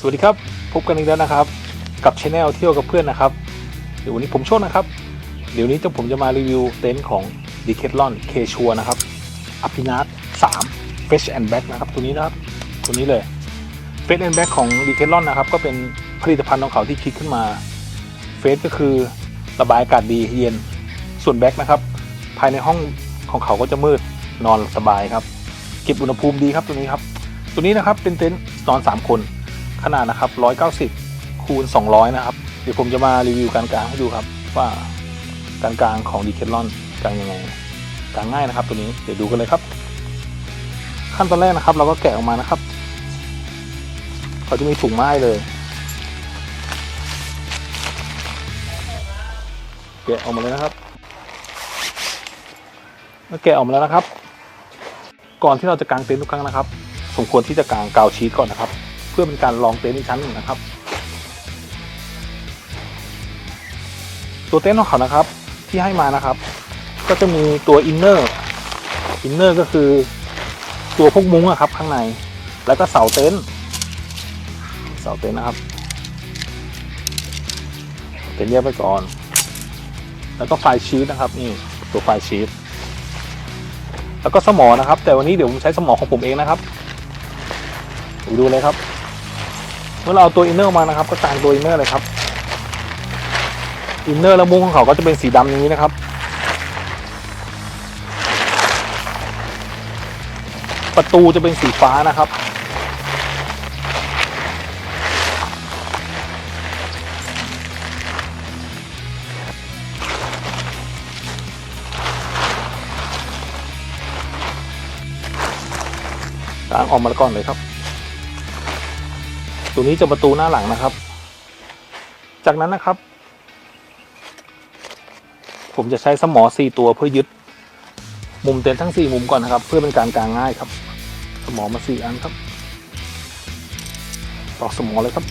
สวัสดีครับ พบกันอีกแล้วนะครับ กับช anel เที่ยวกับเพื่อนนะครับ เดี๋ยววันนี้ผมโชคนะครับ เดี๋ยวนี้จะผมจะมารีวิวเต็นท์ของ Decathlon K ชัวนะครับอภินัท3 Fresh and Back นะครับ ตัวนี้นะครับ ตัวนี้เลย Fresh and Back ของ Decathlon นะครับ ก็เป็นผลิตภัณฑ์ของเขาที่คิดขึ้นมาเฟสก็คือระบายอากาศดีเย็น ส่วนแบ็กนะครับ ภายในห้องของเขาก็จะมืดนอนสบายครับ เก็บอุณหภูมิดีครับตัวนี้ครับ ตัวนี้นะครับเป็นเต็นท์นอน 3 คน ขนาดนะครับ 190 คูณ 200 นะครับ เดี๋ยวผมจะมารีวิวการกลางให้ดูครับ ว่าการกลางของดีเคทลอนกลางยังไงกลางง่ายนะครับตัวนี้เดี๋ยวดูกันเลยครับ ขั้นตอนแรกนะครับ เราก็แกะออกมานะครับเขาจะมีถุงไม้เลยแกะออกมาเลยนะครับเมื่อแกะออกมาแล้วนะครับ ก่อนที่เราจะกางเต็นท์ทุกครั้งนะครับ สมควรที่จะกางกาวชีทก่อนนะครับ พื่อเป็นการรองเต็นท์อีกชั้นหนึ่งนะครับ ตัวเต็นท์ของเขานะครับที่ให้มานะครับ ก็จะมีตัวอินเนอร์อินเนอร์ก็คือตัวพวกมุ้งอะครับ ข้างใน แล้วก็เสาเต็นท์เสาเต็นท์นะครับเต็นท์แยกไปก่อน แล้วก็ไฟล์ชีตนะครับนี่ตัวไฟล์ชีตแล้วก็สมอนะครับ แต่วันนี้เดี๋ยวผมใช้สมอของผมเองนะครับดูเลยครับ มื่อเราเอาตัวอินเนอร์มานะครับ ก็กางตัวอินเนอร์เลยครับอินเนอร์และมุ้งของเขาก็จะเป็นสีดำอย่างนี้นะครับ ประตูจะเป็นสีฟ้านะครับล้างออกมาก่อนเลยครับ ตัวนี้จะประตูหน้าหลังนะครับ จากนั้นนะครับ ผมจะใช้สมอสี่ตัวเพื่อยึด มุมเต็นทั้งสี่มุมก่อนนะครับ เพื่อเป็นการกางง่ายครับ สมอมาสี่อันครับตอกสมอเลยครับ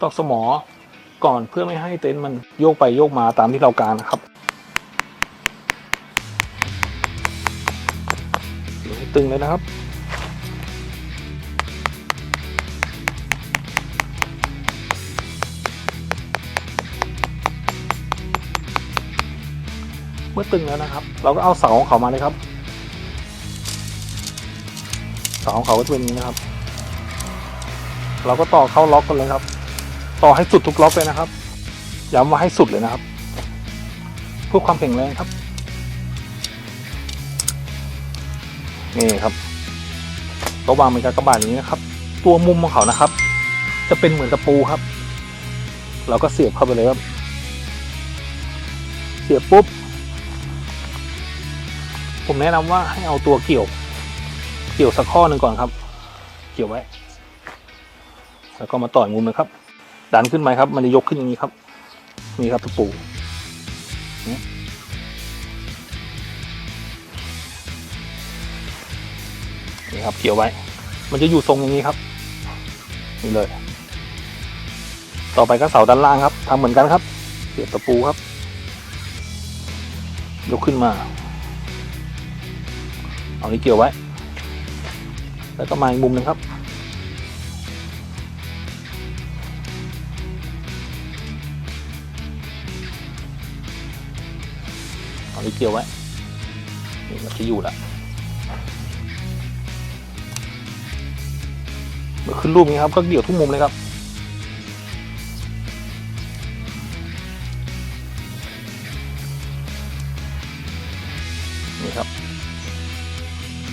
ตอกสมอ ก่อนเพื่อไม่ให้เต็นท์มันโยกไปโยกมาตามที่เรากางนะครับเดี๋ยวให้ตึงเลยนะครับ เมื่อตึงแล้วนะครับ เราก็เอาเสาของเขามาเลยครับ เสาของเขาก็จะเป็นอย่างนี้นะครับ เราก็ต่อเข้าล็อกกันเลยครับ ต่อให้สุดทุกล็อกเลยนะครับ ย้ำว่าให้สุดเลยนะครับเพื่อความแข็งแรงครับ นี่ครับก็วางเป็นกากบาทอย่างนี้นะครับ ตัวมุมของเขานะครับ จะเป็นเหมือนตะปูครับ เราก็เสียบเข้าไปเลยครับ เสียบปุ๊บ ผมแนะนำว่าให้เอาตัวเกี่ยว เกี่ยวสักข้อหนึ่งก่อนครับ เกี่ยวไว้ แล้วก็มาต่อยมุมนะครับ ดันขึ้นไปครับ มันจะยกขึ้นอย่างนี้ครับ นี่ครับตะปูนี่ครับเกี่ยวไว้ มันจะอยู่ทรงอย่างนี้ครับ นี่เลย ต่อไปก็เสาด้านล่างครับทำเหมือนกันครับเสียบตะปูครับ ยกขึ้นมา เอานี้เกี่ยวไว้ แล้วก็มาอีกมุมหนึ่งครับ นี้เกี่ยวไว้นี่มันจะอยู่ละเมื่อขึ้นรูปนี้ครับก็เกี่ยวทุกมุมเลยครับนี่ครับ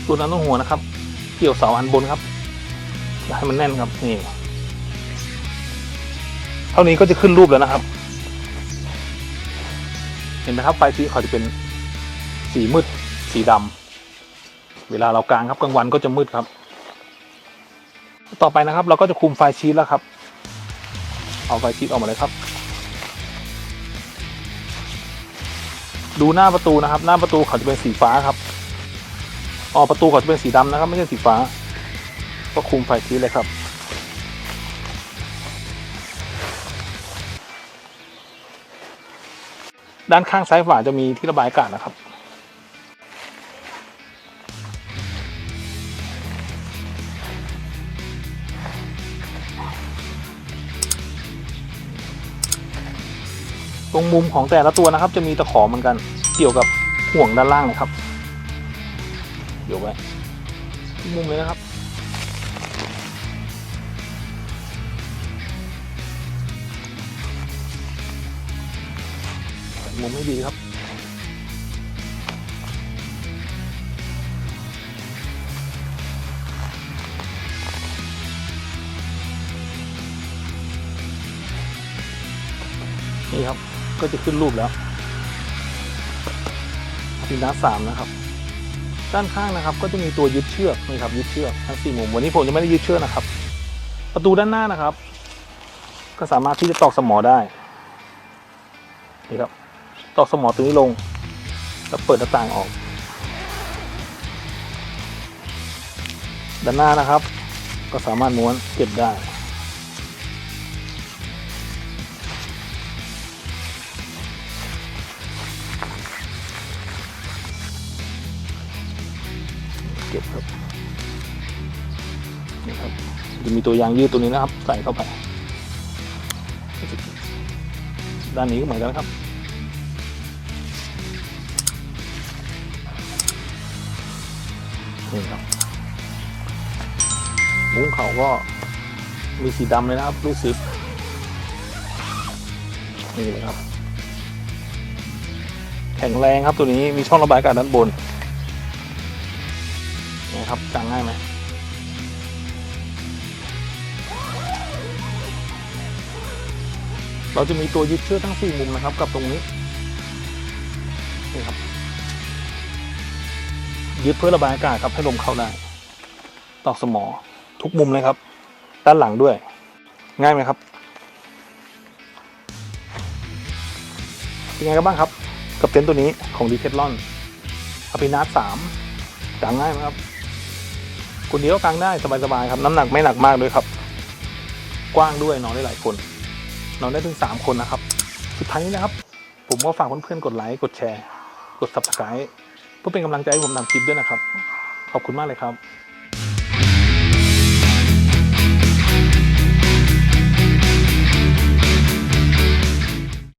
ตัวนั้นต้องหัวนะครับ เกี่ยวเสาอันบนครับให้มันแน่นครับนี่เท่านี้ก็จะขึ้นรูปแล้วนะครับ เห็นไหมครับไฟสีเขาจะเป็น สีมืด สีดำเวลาเรากลางครับกลางวันก็จะมืดครับ ต่อไปนะครับ เราก็จะคุมไฟชีตแล้วครับ เอาไฟชีตออกมาเลยครับ ดูหน้าประตูนะครับ หน้าประตูเขาจะเป็นสีฟ้าครับอ๋อประตูเขาจะเป็นสีดำนะครับ ไม่ใช่สีฟ้า ก็คุมไฟชีตเลยครับด้านข้างซ้ายขวาจะมีที่ระบายอากาศนะครับ ตรงมุมของแต่ละตัวนะครับ จะมีตะขอเหมือนกัน เกี่ยวกับห่วงด้านล่างนะครับ เดี๋ยวไว้มุมเลยนะครับ มุมไม่ดีครับ ก็จะขึ้นรูปแล้วทีนัดสามนะครับ ด้านข้างนะครับ ก็จะมีตัวยึดเชือกนี่ครับยึดเชือกทั้งสี่มุมวันนี้ผมจะไม่ได้ยึดเชือกนะครับ ประตูด้านหน้านะครับ ก็สามารถที่จะตอกสมอได้นี่ครับตอกสมอตัวนี้ลงแล้วเปิดหน้าต่างออก ด้านหน้านะครับ ก็สามารถม้วนเก็บได้ เก็บครับนี่ครับ จะมีตัวยางยืดตัวนี้นะครับ ใส่เข้าไป ด้านนี้ก็เหมือนกันครับนี่ครับมุ้งเขาก็มีสีดำเลยนะครับลูกซิปนี่เลยครับ แข็งแรงครับตัวนี้มีช่องระบายอากาศด้านบน ครับจังง่ายไหมเราจะมีตัวยึดเชือกทั้งสี่มุมนะครับ กับตรงนี้นี่ครับ ยึดเพื่อระบายอากาศครับให้ลมเข้าได้ตอกสมอทุกมุมเลยครับ ด้านหลังด้วย ง่ายไหมครับเป็นไงกันบ้างครับ กับเต็นท์ตัวนี้ของดีเคทลอนอภินาศสามกางง่ายไหมครับ คนเดียวกางได้สบายๆครับ น้ำหนักไม่หนักมากด้วยครับ กว้างด้วยนอนได้หลายคน นอนได้ถึงสามคนนะครับ สุดท้ายนี้นะครับ ผมก็ฝากเพื่อนๆกดไลค์กดแชร์ กด subscribe เพื่อเป็นกำลังใจให้ผมทำคลิปด้วยนะครับ ขอบคุณมากเลยครับ